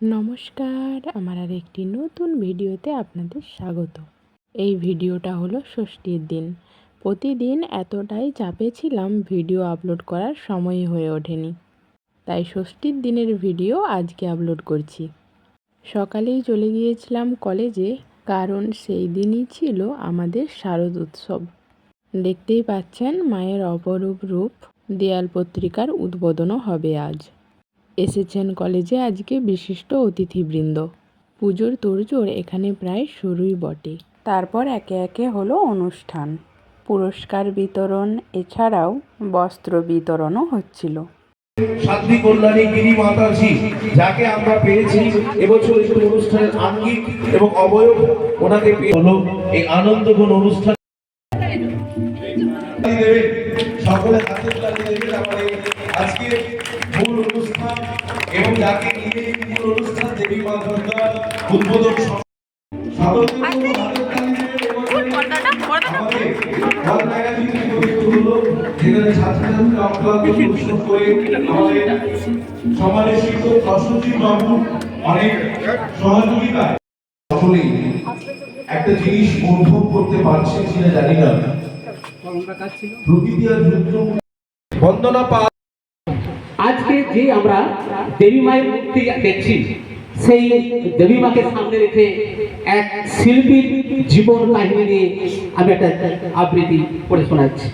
নমস্কার, আমার আর একটি নতুন ভিডিওতে আপনাদের স্বাগত। এই ভিডিওটা হলো ষষ্ঠীর দিন। প্রতিদিন এতটাই চাপে ছিলাম ভিডিও আপলোড করার সময় হয়ে ওঠেনি। তাই ষষ্ঠীর দিনের ভিডিও আজকে আপলোড করছি। সকালেই চলে গিয়েছিলাম কলেজে, কারণ সেই দিনই ছিল আমাদের শারদ উৎসব। দেখতেই পাচ্ছেন, মায়ের অপরূপ রূপ দেয়াল পত্রিকার উদ্বোধনও হবে আজ। এসেছেন কলেজে আজকে বিশিষ্ট অতিথিবৃন্দ। পুজোর তোড়জোড় এখানে প্রায় শুরুই বটে। তারপর একে একে হলো অনুষ্ঠান। পুরস্কার বিতরণ, এছাড়াও বস্ত্র বিতরণও হচ্ছিল। সাধ্বী কল্যাণী গিরি মাতাজি, যাকে আমরা পেয়েছি এবছর একটু অনুষ্ঠানের আঙ্গিক এবং অবয়ব, ওনাকে হলো এই অনুষ্ঠান। সকলে হাতের তালি দেবেন এই আজকের মূল অনুষ্ঠান এবং যাকে নিয়ে মূল অনুষ্ঠান দেবী মা দুর্গার উদ্বোধন আমাদের আমাদের সহযোগিতায়। একটা জিনিস অনুভব করতে পারছেন কিনা জানি না। বন্দনা পা আজকে যে আমরা দেবী মায়ের মূর্তি দেখছি সেই দেবী মাকে সামনে রেখে এক শিল্পীর জীবন কাহিনী নিয়ে আমি একটা আবৃত্তি পড়ে শোনাচ্ছি।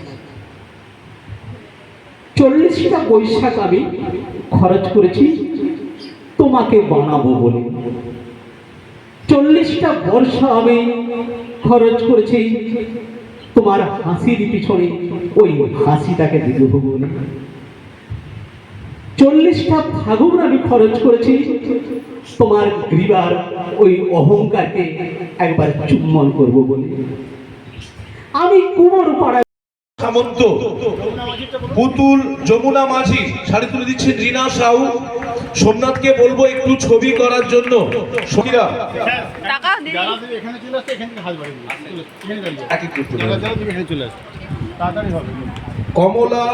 চল্লিশটা বৈশাখ আমি খরচ করেছি তোমাকে বানাবো বলে। চল্লিশটা বর্ষা আমি খরচ করেছি তোমার হাসির পিছনে ওই হাসিটাকে দিব বলে চল্লিশটা ফাগুন আমি খরচ করেছি। তোমার গ্রীবার ওই অহংকারকে একবার চুম্বন করব বলে। আমি কুমোর পাড়ায় সামন্ত। পুতুল যমুনা মাঝি শাড়ি তুলে দিচ্ছেন রিনা সাউ। সোমনাথকে বলব একটু ছবি করার জন্য। সখীরা। কমলা